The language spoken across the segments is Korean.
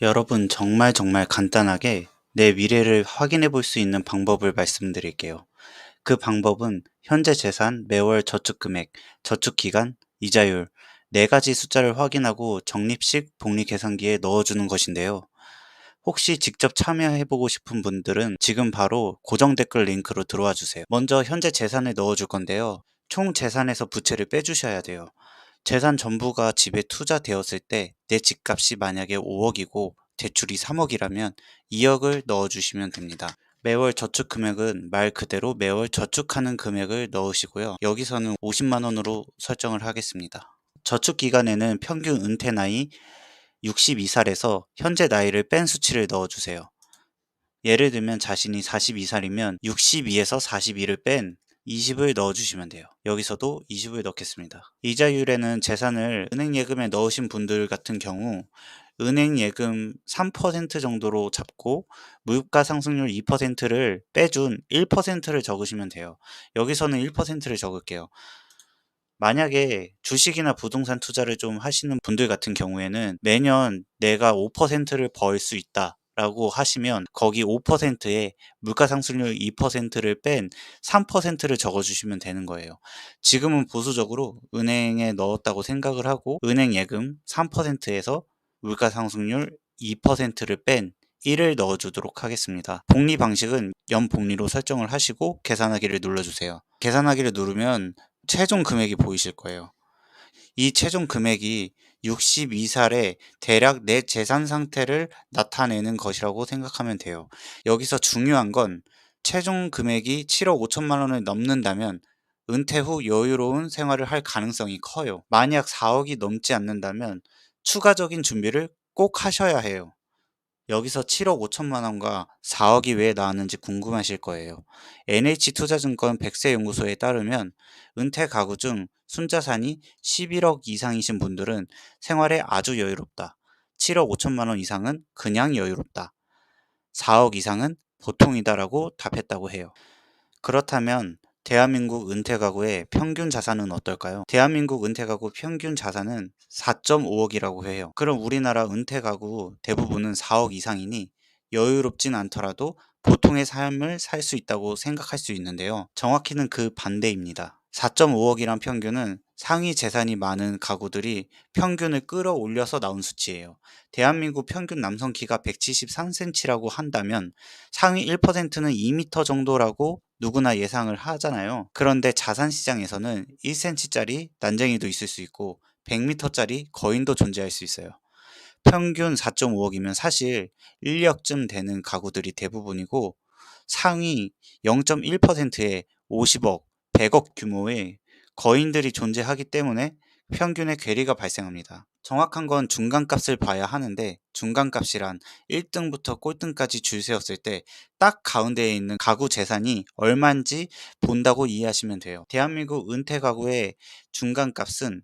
여러분 정말 정말 간단하게 내 미래를 확인해 볼 수 있는 방법을 말씀드릴게요. 그 방법은 현재 재산, 매월 저축 금액, 저축 기간, 이자율 네 가지 숫자를 확인하고 적립식 복리 계산기에 넣어주는 것인데요. 혹시 직접 참여해 보고 싶은 분들은 지금 바로 고정 댓글 링크로 들어와 주세요. 먼저 현재 재산을 넣어 줄 건데요. 총 재산에서 부채를 빼주셔야 돼요. 재산 전부가 집에 투자되었을 때 내 집값이 만약에 5억이고 대출이 3억이라면 2억을 넣어주시면 됩니다. 매월 저축 금액은 말 그대로 매월 저축하는 금액을 넣으시고요. 여기서는 50만 원으로 설정을 하겠습니다. 저축 기간에는 평균 은퇴 나이 62살에서 현재 나이를 뺀 수치를 넣어주세요. 예를 들면 자신이 42살이면 62에서 42를 뺀 20을 넣어주시면 돼요. 여기서도 20을 넣겠습니다. 이자율에는 재산을 은행 예금에 넣으신 분들 같은 경우 은행 예금 3% 정도로 잡고 물가 상승률 2%를 빼준 1%를 적으시면 돼요. 여기서는 1%를 적을게요. 만약에 주식이나 부동산 투자를 좀 하시는 분들 같은 경우에는 매년 내가 5%를 벌 수 있다. 라고 하시면 거기 5%에 물가 상승률 2%를 뺀 3%를 적어 주시면 되는 거예요. 지금은 보수적으로 은행에 넣었다고 생각을 하고 은행 예금 3%에서 물가 상승률 2%를 뺀 1을 넣어 주도록 하겠습니다. 복리 방식은 연 복리로 설정을 하시고 계산하기를 눌러 주세요. 계산하기를 누르면 최종 금액이 보이실 거예요. 이 최종 금액이 62살에 대략 내 재산 상태를 나타내는 것이라고 생각하면 돼요. 여기서 중요한 건 최종 금액이 7억 5천만 원을 넘는다면 은퇴 후 여유로운 생활을 할 가능성이 커요. 만약 4억이 넘지 않는다면 추가적인 준비를 꼭 하셔야 해요. 여기서 7억 5천만 원과 4억이 왜 나왔는지 궁금하실 거예요. NH투자증권 백세 연구소에 따르면 은퇴 가구 중 순자산이 11억 이상이신 분들은 생활에 아주 여유롭다. 7억 5천만 원 이상은 그냥 여유롭다. 4억 이상은 보통이다라고 답했다고 해요. 그렇다면 대한민국 은퇴 가구의 평균 자산은 어떨까요? 대한민국 은퇴 가구 평균 자산은 4.5억이라고 해요. 그럼 우리나라 은퇴 가구 대부분은 4억 이상이니 여유롭진 않더라도 보통의 삶을 살 수 있다고 생각할 수 있는데요. 정확히는 그 반대입니다. 4.5억이란 평균은 상위 재산이 많은 가구들이 평균을 끌어올려서 나온 수치예요. 대한민국 평균 남성 키가 173cm라고 한다면 상위 1%는 2m 정도라고 누구나 예상을 하잖아요. 그런데 자산 시장에서는 1cm짜리 난쟁이도 있을 수 있고 100m짜리 거인도 존재할 수 있어요. 평균 4.5억이면 사실 1억쯤 되는 가구들이 대부분이고 상위 0.1%의 50억, 100억 규모의 거인들이 존재하기 때문에 평균의 괴리가 발생합니다. 정확한 건 중간값을 봐야 하는데 중간값이란 1등부터 꼴등까지 줄 세웠을 때 딱 가운데에 있는 가구 재산이 얼마인지 본다고 이해하시면 돼요. 대한민국 은퇴 가구의 중간값은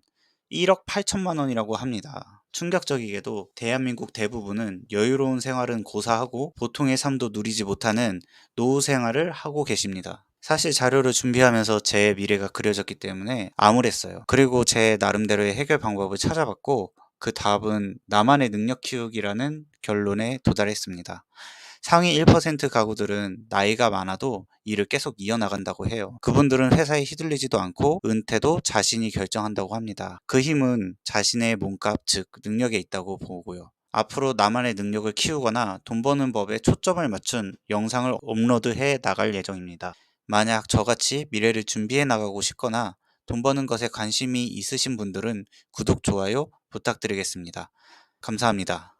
1억 8천만 원이라고 합니다. 충격적이게도 대한민국 대부분은 여유로운 생활은 고사하고 보통의 삶도 누리지 못하는 노후 생활을 하고 계십니다. 사실 자료를 준비하면서 제 미래가 그려졌기 때문에 암울했어요. 그리고 제 나름대로의 해결 방법을 찾아봤고 그 답은 나만의 능력 키우기라는 결론에 도달했습니다. 상위 1% 가구들은 나이가 많아도 일을 계속 이어나간다고 해요. 그분들은 회사에 휘둘리지도 않고 은퇴도 자신이 결정한다고 합니다. 그 힘은 자신의 몸값, 즉 능력에 있다고 보고요. 앞으로 나만의 능력을 키우거나 돈 버는 법에 초점을 맞춘 영상을 업로드해 나갈 예정입니다. 만약 저같이 미래를 준비해 나가고 싶거나 돈 버는 것에 관심이 있으신 분들은 구독, 좋아요 부탁드리겠습니다. 감사합니다.